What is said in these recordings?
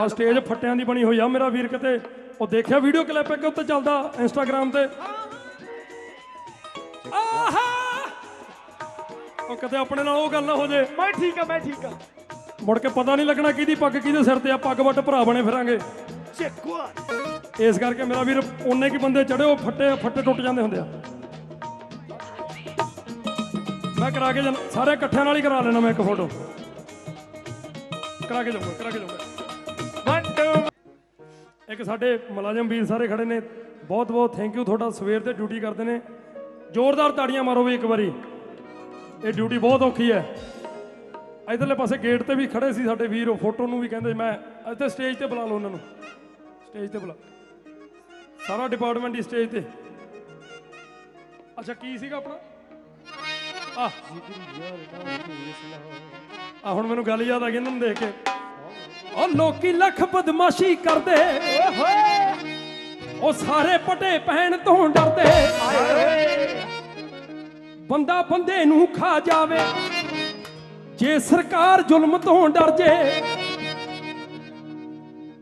ਆ ਸਟੇਜ ਫੱਟਿਆਂ ਦੀ ਬਣੀ ਹੋਈ ਆ ਮੇਰਾ ਵੀਰ ਕਿਤੇ ਉਹ ਦੇਖਿਆ ਵੀਡੀਓ ਕਲਿੱਪ ਇੱਕ ਉੱਤੇ ਚੱਲਦਾ ਇੰਸਟਾਗ੍ਰam ਤੇ? ਆਹਾ! ਉਹ ਕਿਤੇ ਆਪਣੇ ਨਾਲ ਉਹ ਗੱਲ ਨਾ ਹੋ ਜੇ। ਮੈਂ ਠੀਕ ਆ ਮੈਂ ਠੀਕ ਆ। ਮੁੜ ਕੇ ਪਤਾ ਨਹੀਂ ਲੱਗਣਾ ਕਿਹਦੀ ਪੱਗ ਕਿਹਦੇ ਸਿਰ ਤੇ ਆ ਪੱਗ ਵੱਟ ਭਰਾ ਬਣੇ ਫਿਰਾਂਗੇ। ਚੇਕਵਾ ਇਸ ਕਰਕੇ ਮੇਰਾ ਵੀਰ ਉਹਨੇ ਕੀ ਬੰਦੇ ਚੜੇ ਉਹ ਫੱਟੇ ਫੱਟੇ ਟੁੱਟ ਜਾਂਦੇ ਹੁੰਦੇ ਆ। ਮੈਂ ਕਰਾ ਕੇ ਜਾਣਾ ਸਾਰੇ ਇਕੱਠਿਆਂ ਨਾਲ ਹੀ ਕਰਾ ਲੈਣਾ ਮੈਂ ਇੱਕ ਫੋਟੋ ਕਰਾ ਕੇ ਜਾਊਂਗਾ ਕਰਾ ਕੇ ਜਾਊਂਗਾ। 1 2 ਇੱਕ ਸਾਡੇ ਮੁਲਾਜ਼ਮ ਵੀਰ ਸਾਰੇ ਖੜੇ ਨੇ। ਬਹੁਤ ਬਹੁਤ ਥੈਂਕ ਯੂ ਤੁਹਾਡਾ। ਸਵੇਰ ਤੇ ਡਿਊਟੀ ਕਰਦੇ ਨੇ। ਜ਼ੋਰਦਾਰ ਤਾੜੀਆਂ ਮਾਰੋ ਵੀ ਇੱਕ ਵਾਰੀ। ਇਹ ਡਿਊਟੀ ਬਹੁਤ ਔਖੀ ਹੈ। ਇਧਰਲੇ ਪਾਸੇ ਗੇਟ ਤੇ ਵੀ ਖੜੇ ਸੀ ਸਾਡੇ ਵੀਰ। ਉਹ ਫੋਟੋ ਨੂੰ ਵੀ ਕਹਿੰਦੇ, ਮੈਂ ਇੱਥੇ ਸਟੇਜ ਤੇ ਬੁਲਾ ਲਓ ਉਹਨਾਂ ਨੂੰ। ਸਟੇਜ ਤੇ ਬੁਲਾ। ਸਾਰਾ ਡਿਪਾਰਟਮੈਂਟ ਹੀ ਸਟੇਜ ਤੇ। ਅੱਛਾ, ਕੀ ਸੀਗਾ ਆਪਣਾ? ਆ ਆ ਹੁਣ ਮੈਨੂੰ ਗੱਲ ਯਾਦ ਆ ਗਈ ਇਹਨਾਂ ਨੂੰ ਦੇਖ ਕੇ। ਉਹ ਲੋਕੀ ਲੱਖ ਬਦਮਾਸ਼ੀ ਕਰਦੇ। ਉਹ ਸਾਰੇ ਪਟੇ ਪਹਿਣ ਤੋਂ ਡਰਦੇ। ਬੰਦਾ ਬੰਦੇ ਨੂੰ ਖਾ ਜਾਵੇ। ਜੇ ਸਰਕਾਰ ਜ਼ੁਲਮ ਤੋਂ ਡਰ ਜੇ,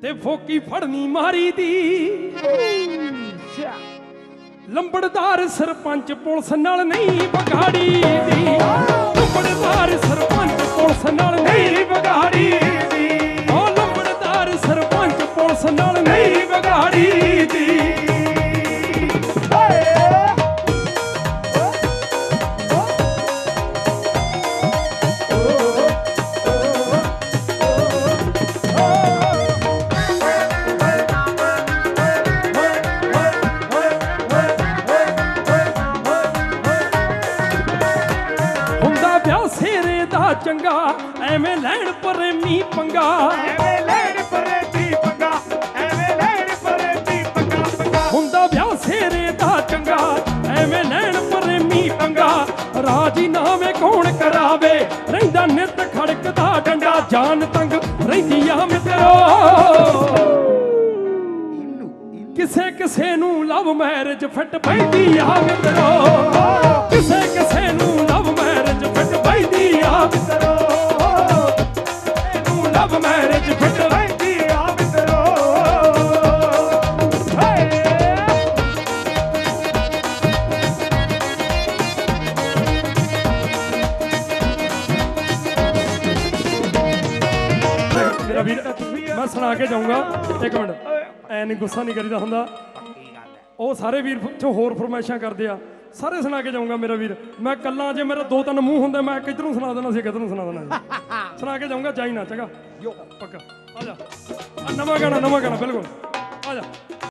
ਤੇ ਫੋਕੀ ਫੜਨੀ ਮਾਰੀ ਦੀ। ਲੰਬੜਦਾਰ ਸਰਪੰਚ ਪੁਲਿਸ ਨਾਲ ਨਹੀਂ ਵਿਗਾੜੀ ਦੀ। ਲੰਬੜਦਾਰ ਨਾਲ ਨਹੀਂ ਵਿਗਾੜੀ ਦੀ ਹੁੰਦਾ ਵਿਆਹ ਸੇਰੇ ਦਾ ਚੰਗਾ, ਐਵੇਂ ਲੈਣ ਪਰੇਮੀ ਪੰਗਾ। ਐਵੇਂ ਲੈਣ ਰਾਜੀ ਕੌਣ ਕਰਾਵੇ? ਰਹਿੰਦਾ ਨਿਤ ਖੜਕਦਾ ਡੰਡਾ, ਜਾਨ ਤੰਗ ਰਹਿੰਦੀ ਆ ਮਿੱਤਰੋ। ਕਿਸੇ ਕਿਸੇ ਨੂੰ ਲਵ ਮੈਰਿਜ ਫਿੱਟ ਪੈਂਦੀ ਆ ਮਿੱਤਰੋ। ਕਿਸੇ ਕਿਸੇ ਨੂੰ ਲਵ ਮੈਰਿਜ ਫਿੱਟ ਪੈਂਦੀ ਆ ਮਿੱਤਰੋ। ਨੂੰ ਲਵ ਮੈਰਿਜ ਫਿੱਟ ਮੇਰਾ ਵੀਰ ਮੈਂ ਸੁਣਾ ਕੇ ਜਾਊਂਗਾ। ਇੱਕ ਮਿੰਟ। ਐ ਨਹੀਂ ਗੁੱਸਾ ਨਹੀਂ ਕਰੀਦਾ ਹੁੰਦਾ। ਉਹ ਸਾਰੇ ਵੀਰ ਚੋਂ ਹੋਰ ਫਰਮਾਇਸ਼ਾਂ ਕਰਦੇ ਆ। ਸਾਰੇ ਸੁਣਾ ਕੇ ਜਾਊਂਗਾ ਮੇਰਾ ਵੀਰ। ਮੈਂ ਕੱਲਾ ਜੇ ਮੇਰਾ ਦੋ ਤਿੰਨ ਮੂੰਹ ਹੁੰਦੇ ਮੈਂ ਕਿੱਧਰੋਂ ਸੁਣਾ ਦੇਣਾ ਸੀ ਕਿੱਧਰੋਂ ਸੁਣਾ ਦੇਣਾ ਸੀ? ਸੁਣਾ ਕੇ ਜਾਊਂਗਾ ਜਾਈ ਨਾ ਚੰਗਾ। ਯੋ। ਪੱਕਾ। ਆ ਜਾ। ਨਵਾਂ ਗਾਣਾ ਨਵਾਂ ਗਾਣਾ ਬਿਲਕੁਲ। ਆ ਜਾ।